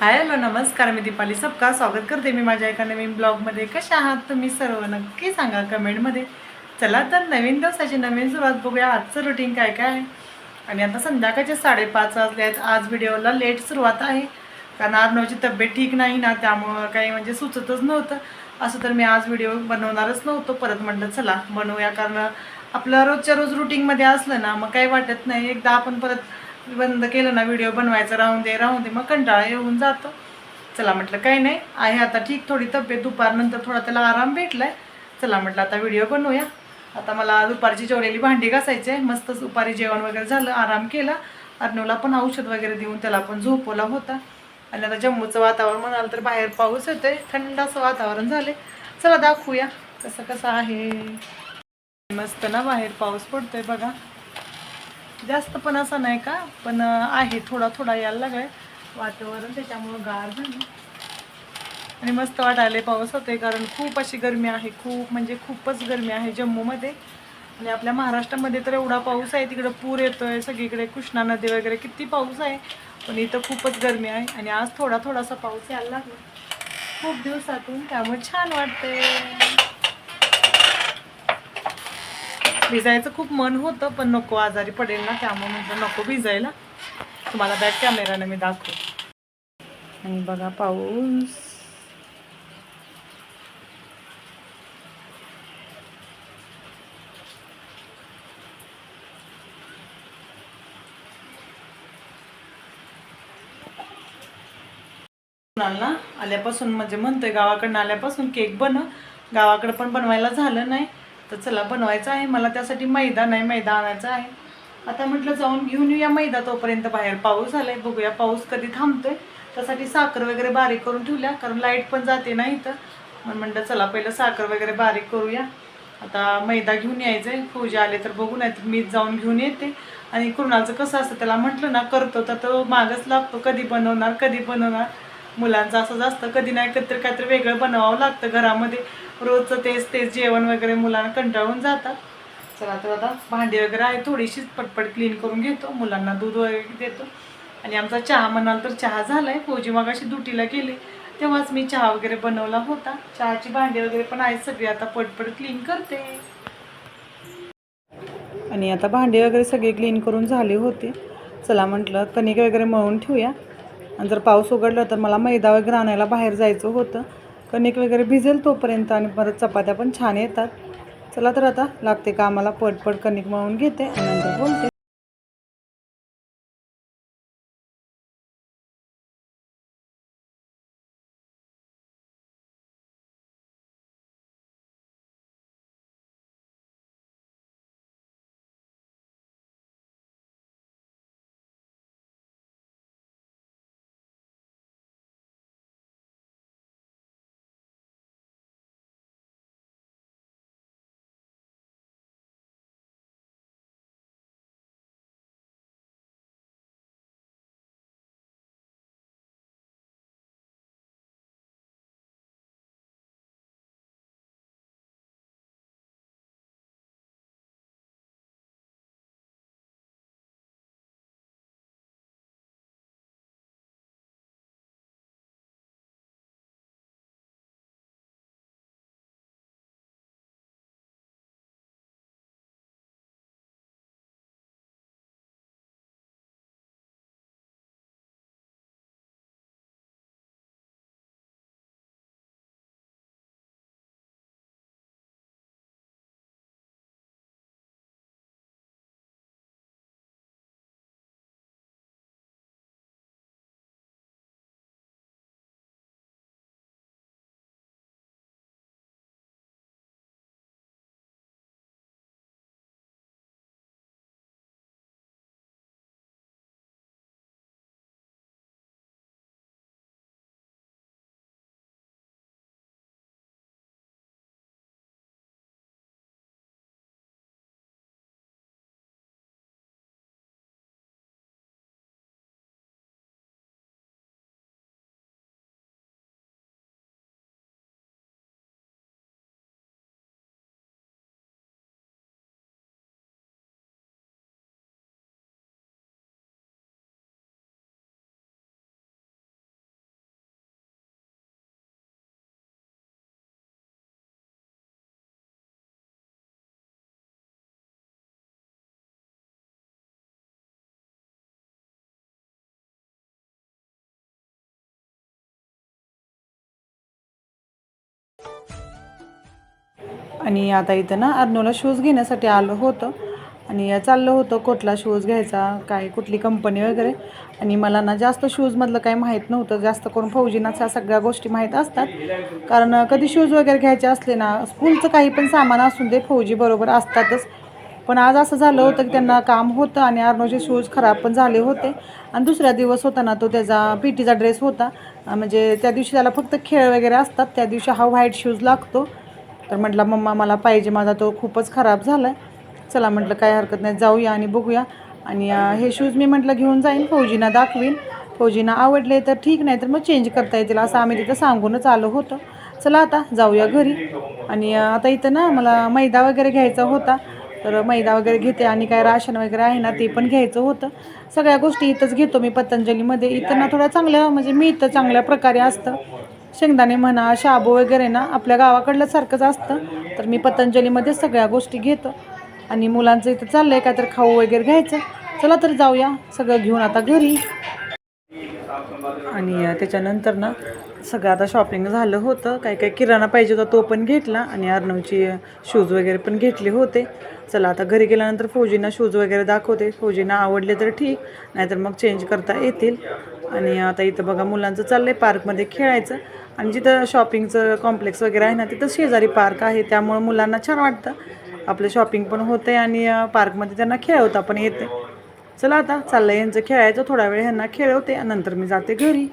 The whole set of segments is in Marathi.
हाय हॅलो नमस्कार मी दीपाली सबका. स्वागत करते मी माझ्या एका नवीन ब्लॉगमध्ये. कशा आहात तुम्ही सर्व? नक्की सांगा कमेंटमध्ये. चला तर नवीन दिवसाची नवीन सुरुवात बघूया. आजचं रुटीन काय काय आहे? आणि आता संध्याकाळचे साडेपाच वाजले आहेत. आज व्हिडिओला लेट सुरुवात आहे. कारण अर्णवची तब्येत ठीक नाही ना त्यामुळं काही म्हणजे सुचतच नव्हतं. असं तर मी आज व्हिडिओ बनवणारच नव्हतो. परत म्हटलं चला बनवूया. कारण आपलं रोजच्या रोज रुटीनमध्ये असलं ना मग काही वाटत नाही. एकदा आपण परत बंद केलं ना व्हिडिओ बनवायचा राहून दे राहून दे मग कंटाळा येऊन जातो. चला म्हटलं काही नाही आहे आता ठीक थोडी तब्येत दुपारनंतर थोडा त्याला आराम भेटलाय. चला म्हटलं आता व्हिडिओ बनवूया. आता मला दुपारची जेवलेली भांडी घासायची आहे मस्त दुपारी जेवण वगैरे झालं आराम केला. अर्णवला पण औषध वगैरे देऊन त्याला पण झोपवला होता. आणि आता जम्मूचं वातावरण म्हणाल तर बाहेर पाऊस येतोय थंड असं वातावरण झाले चला दाखवूया कसं कसं आहे. मस्त ना बाहेर पाऊस पडतोय बघा. जास्त पण असं नाही का पण आहे थोडा थोडा यायला लागलाय वातावरण त्याच्यामुळं गार झालं. आणि मस्त वाटायला पाऊस होते कारण खूप अशी गरमी आहे खूप म्हणजे खूपच गरमी आहे जम्मूमध्ये. आणि आपल्या महाराष्ट्रामध्ये तर एवढा पाऊस आहे तिकडं पूर येतोय सगळीकडे कृष्णा नदी वगैरे किती पाऊस आहे. पण इथं खूपच गरमी आहे आणि आज थोडा थोडासा पाऊस यायला लागला. खूप दिवसातून त्यामुळे छान वाटते भिजायचं खूप मन होतं पण नको आजारी पडेल ना त्यामुळे म्हटलं नको भिजायला. तुम्हाला बॅक कॅमेराने मी दाखवते. आणि बघा पाऊस. आल्यापासून म्हणजे म्हणतोय गावाकडनं आल्यापासून केक बनव. गावाकडं पण बनवायला झालं नाही. तर चला बनवायचं आहे. मला त्यासाठी मैदा नाही मैदा आणायचा आहे. आता म्हटलं जाऊन घेऊन येऊया मैदा तोपर्यंत बाहेर. पाऊस आलाय बघूया पाऊस कधी थांबतोय. त्यासाठी साखर वगैरे बारीक करून ठेवल्या कारण लाइट पण जाते नाही इथं. मग म्हटलं चला पहिलं साखर वगैरे बारीक करूया. आता मैदा घेऊन यायचंय. पूजा आले तर बघू नाही तर मीच जाऊन घेऊन येते. आणि कुणाचं कसं असतं त्याला म्हटलं ना करतो. तर तो मागच लागतो. कधी बनवणार कधी बनवणार. मुलांचं असं असतं कधी नाही कधी काहीतरी वेगळं बनवावं लागतं घरामध्ये. रोजचं तेच तेच जेवण वगैरे मुलांना कंटाळून जातात. चला तर आता भांडी वगैरे आहे थोडीशीच पटपट क्लीन करून घेतो. मुलांना दूध वगैरे देतो. आणि आमचा चहा म्हणाल तर चहा झालाय. फौजी मग अशी दुटीला गेली. तेव्हाच मी चहा वगैरे बनवला होता. चहाची भांडी वगैरे पण आहेत सगळी. आता पटपट क्लीन करते. आणि आता भांडे वगैरे सगळे क्लीन करून झाले होते. चला म्हटलं कणिक वगैरे मळून ठेवूया. आणि जर पाऊस उघडला तर मला मैदा वगैरे आणायला बाहेर जायचं होतं. कणिक वगैरे भिजेल तोपर्यंत आणि परत चपात्या पण छान येतात. चला तर आता लागते का आम्हाला पटपट कणिक मळून घेते आणि नंतर बोलते. आणि आता इथं ना अर्नोला शूज घेण्यासाठी आलो होतं. आणि चाललं होतं कुठला शूज घ्यायचा काय कुठली कंपनी वगैरे. आणि मला ना जास्त शूजमधलं काही माहीत नव्हतं. जास्त करून फौजीनाच ह्या सगळ्या गोष्टी माहीत असतात. कारण कधी शूज वगैरे घ्यायचे असले ना स्कूलचं काही पण सामान असून दे फौजी बरोबर असतातच. पण आज असं झालं होतं की त्यांना काम होतं आणि अर्नोचे शूज खराब पण झाले होते. आणि दुसऱ्या दिवस होता ना तो त्याचा पी टीचा ड्रेस होता. म्हणजे त्या दिवशी त्याला फक्त खेळ वगैरे असतात. त्या दिवशी हा व्हाईट शूज लागतो. तर म्हटलं मम्मा मला पाहिजे माझा तो खूपच खराब झाला आहे चला म्हटलं काय हरकत नाही जाऊया आणि बघूया. आणि हे शूज मी म्हटलं घेऊन जाईन फौजीना दाखवीन. फौजीना आवडले तर ठीक नाही तर मग चेंज करता येतील. असं आम्ही तिथं सांगूनच आलो होतो. चला आता जाऊया घरी. आणि आता इथं ना मला मैदा वगैरे घ्यायचा होता. तर मैदा वगैरे घेते आणि काय राशन वगैरे आहे ना ते पण घ्यायचं होतं. सगळ्या गोष्टी इथंच घेतो मी पतंजलीमध्ये. इथं ना थोड्या चांगल्या म्हणजे मी इथं चांगल्या प्रकारे असतं. शेंगदाणे म्हणा शाबू वगैरे ना आपल्या गावाकडलं सारखंच असतं. तर मी पतंजलीमध्ये सगळ्या गोष्टी घेतो. आणि मुलांचं इथं चाललं आहे काय तर खाऊ वगैरे घ्यायचं. चला तर जाऊया सगळं घेऊन आता घरी. आणि त्याच्यानंतर ना सगळं आता शॉपिंग झालं होतं. काय काय किराणा पाहिजे होता तो पण घेतला. आणि अर्णवची शूज वगैरे पण घेतले होते. चला आता घरी गेल्यानंतर फौजींना शूज वगैरे दाखवते. फौजींना आवडले तर ठीक नाहीतर मग चेंज करता येतील. आणि आता इथं बघा मुलांचं चाललं आहे पार्कमध्ये खेळायचं. आणि जिथं शॉपिंगचं कॉम्प्लेक्स वगैरे आहे ना तिथं शेजारी पार्क आहे. त्यामुळं मुलांना छान वाटतं. आपलं शॉपिंग पण होते आणि पार्कमध्ये त्यांना खेळवता पण येते चला आता चाललंय यांचं खेळायचं. थोडा वेळ ह्यांना खेळवते नंतर मी जाते घरी.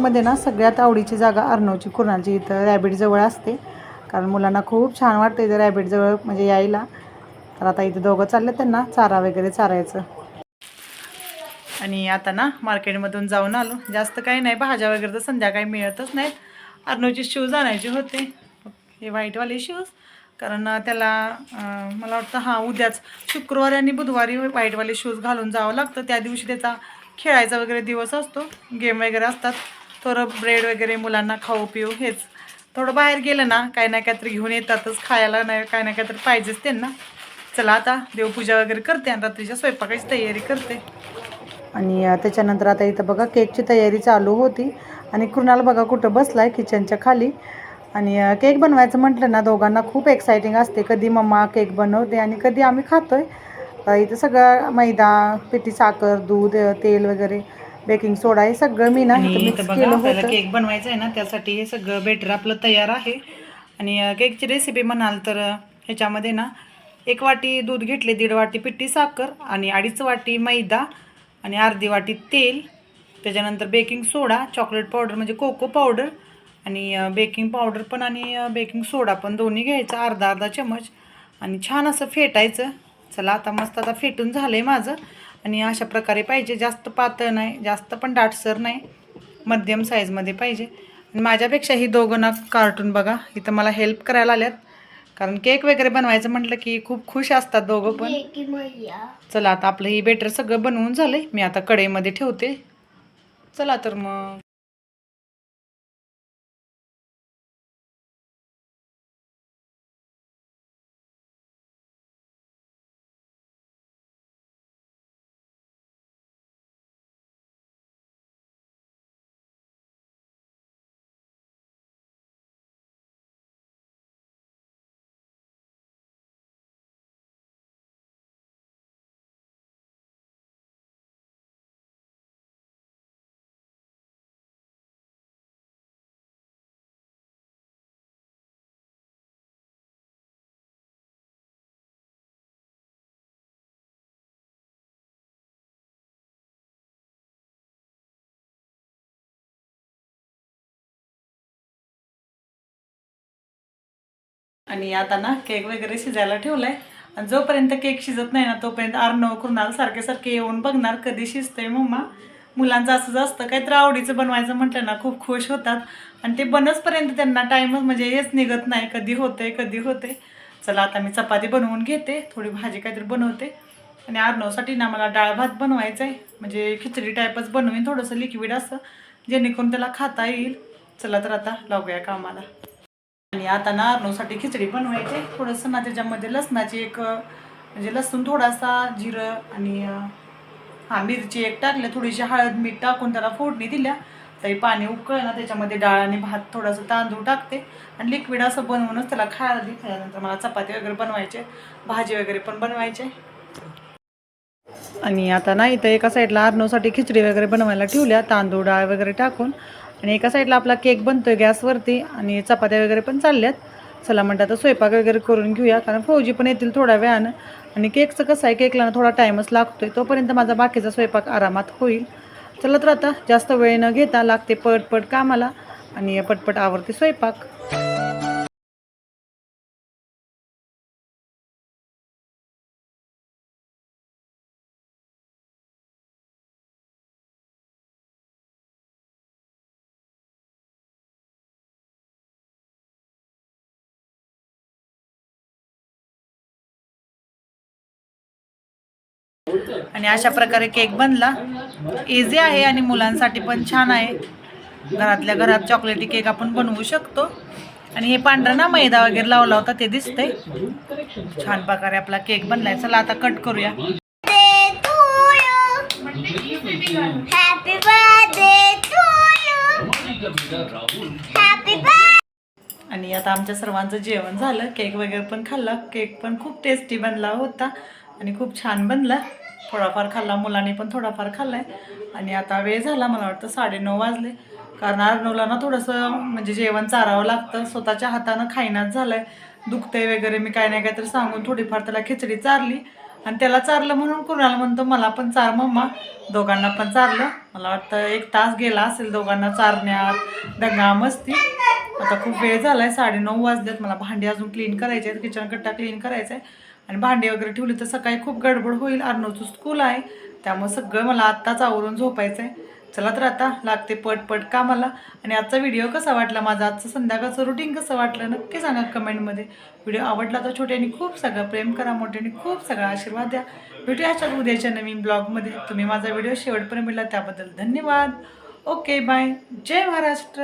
मध्ये ना सगळ्यात आवडीची जागा अर्णवची कुरणाची इथं रॅबिटजवळ असते. कारण मुलांना खूप छान वाटतं इथं रॅबिटजवळ म्हणजे यायला. तर आता इथं दोघं चालले त्यांना चारा वगैरे चारायचं. आणि आता ना मार्केटमधून जाऊन आलो. जास्त काही नाही भाज्या वगैरे तर संध्याकाळी मिळतच नाहीत अर्णवचे शूज आणायचे होते. हे व्हाईटवाले शूज कारण त्याला मला वाटतं हां उद्याच शुक्रवारी आणि बुधवारी व्हाईटवाले शूज घालून जावं लागतं. त्या दिवशी त्याचा खेळायचा वगैरे दिवस असतो. गेम वगैरे असतात. थोडं ब्रेड वगैरे मुलांना खाऊ पिऊ हेच. थोडं बाहेर गेलं ना काही ना काहीतरी घेऊन येतातच खायला नाही काय ना काहीतरी पाहिजेच त्यांना. चला आता देवपूजा वगैरे करते आणि रात्रीच्या स्वयंपाकाची तयारी करते. आणि त्याच्यानंतर आता इथं बघा केकची तयारी चालू होती. आणि कृणाल बघा कुठं बसलाय किचनच्या खाली. आणि केक बनवायचं म्हटलं ना दोघांना खूप एक्सायटिंग असते. कधी मम्मा केक बनवते आणि कधी आम्ही खातोय. आहे इथं सगळं मैदा पिठी साखर दूध तेल वगैरे. बेकिंग सोडा हे सगळं मी ना इथं मिक्स केलं होतं. केक बनवायचं आहे ना त्यासाठी हे सगळं बेटर आपलं तयार आहे. आणि अ, केकची रेसिपी म्हणाल तर अ, ह्याच्यामध्ये ना एक वाटी दूध घेतले दीड वाटी पिठी साखर आणि अडीच वाटी मैदा आणि अर्धी वाटी तेल. त्याच्यानंतर बेकिंग सोडा चॉकलेट पावडर म्हणजे कोको पावडर आणि अ, बेकिंग पावडर पण आणि अ, बेकिंग सोडा पण दोन्ही घ्यायचा अर्धा अर्धा चमच आणि छान असं फेटायचं. चला आता मस्त आता फेटून झालं आहे माझं. आणि अशा प्रकारे पाहिजे. जास्त पातळ नाही जास्त पण दाटसर नाही. मध्यम साईजमध्ये पाहिजे. आणि माझ्यापेक्षा ही दोघं ना कार्टून बघा. इथं मला हेल्प करायला आल्यात. कारण केक वगैरे बनवायचं म्हटलं की खूप खुश असतात दोघं पण. चला आता आपलं ही बेटर सगळं बनवून झालंय. मी आता कढईमध्ये ठेवते. चला तर मग. आणि आता ना केक वगैरे शिजायला ठेवलाय. आणि जोपर्यंत केक शिजत नाही ना तोपर्यंत अर्णव कृणाल सारखे सारखे येऊन बघणार कधी शिजतंय मम्मा. मुलांचं असंच असतं काहीतरी आवडीचं बनवायचं म्हटलं ना खूप खुश होतात. आणि ते बनसपर्यंत त्यांना टाईमच म्हणजे हेच निघत नाही कधी होते कधी होते चला आता मी चपाती बनवून घेते थोडी भाजी काहीतरी बनवते. आणि अर्णवसाठी ना मला डाळ भात बनवायचं आहे म्हणजे खिचडी टाईपच बनवीन थोडंसं लिक्विड असं जेणेकरून त्याला खाता येईल. चला तर आता लावूया कामाला. आणि आता ना खिचडी बनवायची थोडंसं ना त्याच्यामध्ये लसणाची एक म्हणजे लसूण थोडासा जिरं आणि हा मिरची एक टाकल्या थोडीशी हळद मीठ टाकून त्याला फोडणी दिल्या. तरी पाणी उकळलं ना त्याच्यामध्ये डाळ आणि भात थोडासा तांदूळ टाकते. आणि लिक्विड असं बनवूनच त्याला खायला दे त्यानंतर मला चपाती वगैरे बनवायचे भाजी वगैरे पण बनवायचे आणि आता नाही इथं एका साईडला अर्णवसाठी खिचडी वगैरे बनवायला ठेवल्या. तांदूळ डाळ वगैरे टाकून. आणि एका साईडला आपला केक बनतोय गॅसवरती आणि चपात्या वगैरे पण चालल्यात. चला म्हणतात आता स्वयंपाक वगैरे करून घेऊया कारण फौजी पण येतील थोड्या वेळानं. आणि केकचं कसं आहे केकला ना थोडा टाईमच लागतोय. तोपर्यंत माझा बाकीचा स्वयंपाक आरामात होईल. चला तर आता जास्त वेळ न घेता लागते पटपट कामाला आणि पटपट आवडते स्वयंपाक. आणि अशा प्रकारे केक बनला. इझी आहे आणि मुलांसाठी पण छान आहे. घरातल्या घरात चॉकलेटी केक आपण बनवू शकतो. आणि हे पांढरं ना मैदा वगैरे लावला होता ते दिसतंय. छान प्रकारे आपला केक बनलाय. चला आता कट करूया. आणि आता आमच्या सर्वांचं जेवण झालं. केक वगैरे पण खाल्ला. केक पण खूप टेस्टी बनला होता. आणि खूप छान बनला. थोडाफार खाल्ला मुलांनी पण थोडाफार खाल्लाय. आणि आता वेळ झाला मला वाटतं साडेनऊ वाजले. कारण अर्नवला ना थोडंसं म्हणजे जेवण चारावं लागतं. स्वतःच्या हातानं खाईनाच झालंय. दुखतंय वगैरे मी काय नाही काय तर सांगून थोडीफार त्याला खिचडी चारली. आणि त्याला चारलं म्हणून कुणाला म्हणतो मला पण चार मम्मा. दोघांना पण चारलं. मला वाटतं एक तास गेला असेल दोघांना चारण्यात. दंगा मस्ती. आता खूप वेळ झाला आहे साडेनऊ वाजलेत. मला भांडी अजून क्लीन करायचे आहेत किचन कट्टा क्लीन करायचा आहे आणि भांडी वगैरे ठेवली तर सकाळी खूप गडबड होईल. अर्नवचं स्कूल आहे. त्यामुळे सगळं मला आत्ताच आवरून झोपायचं आहे चला तर आता लागते पटपट कामाला. आणि आजचा व्हिडिओ कसा वाटला? माझा आजचं संध्याकाळचं रुटीन कसं वाटलं? नक्की सांगा कमेंटमध्ये व्हिडिओ आवडला तर छोट्याने खूप सगळं प्रेम करा मोठ्याने खूप सगळा आशीर्वाद द्या. भेटूया उद्याच्या नवीन ब्लॉगमध्ये तुम्ही माझा व्हिडिओ शेवटपर्यंत मिळला त्याबद्दल धन्यवाद. ओके बाय जय महाराष्ट्र.